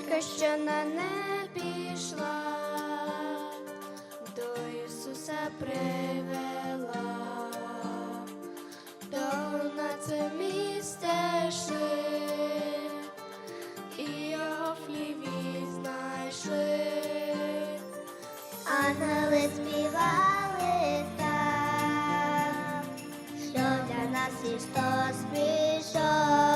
зірка, що на небі йшла, до Ісуса привела, Тору на це містешли, і його фліві знайшли, Ангели співали там, що для нас і Христос спішов.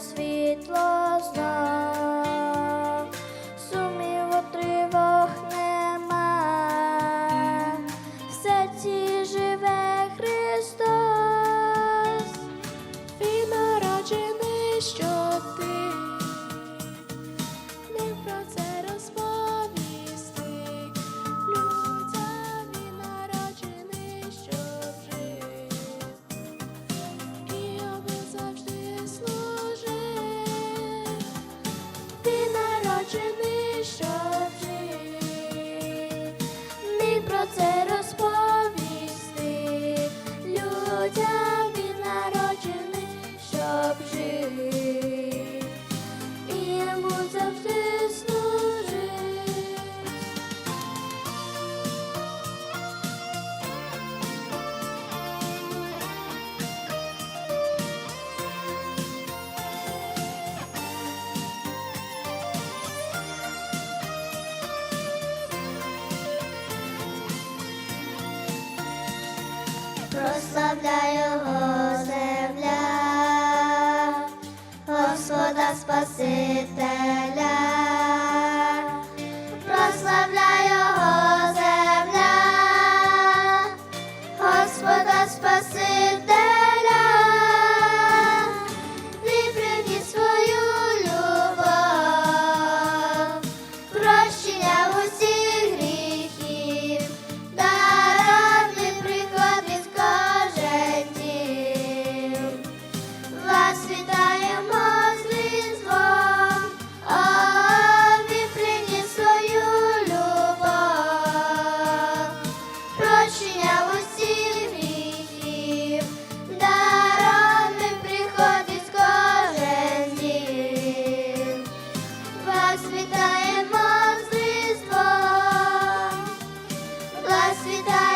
atmosphere. прославляй його земля, Господа Спасителя. расцветает.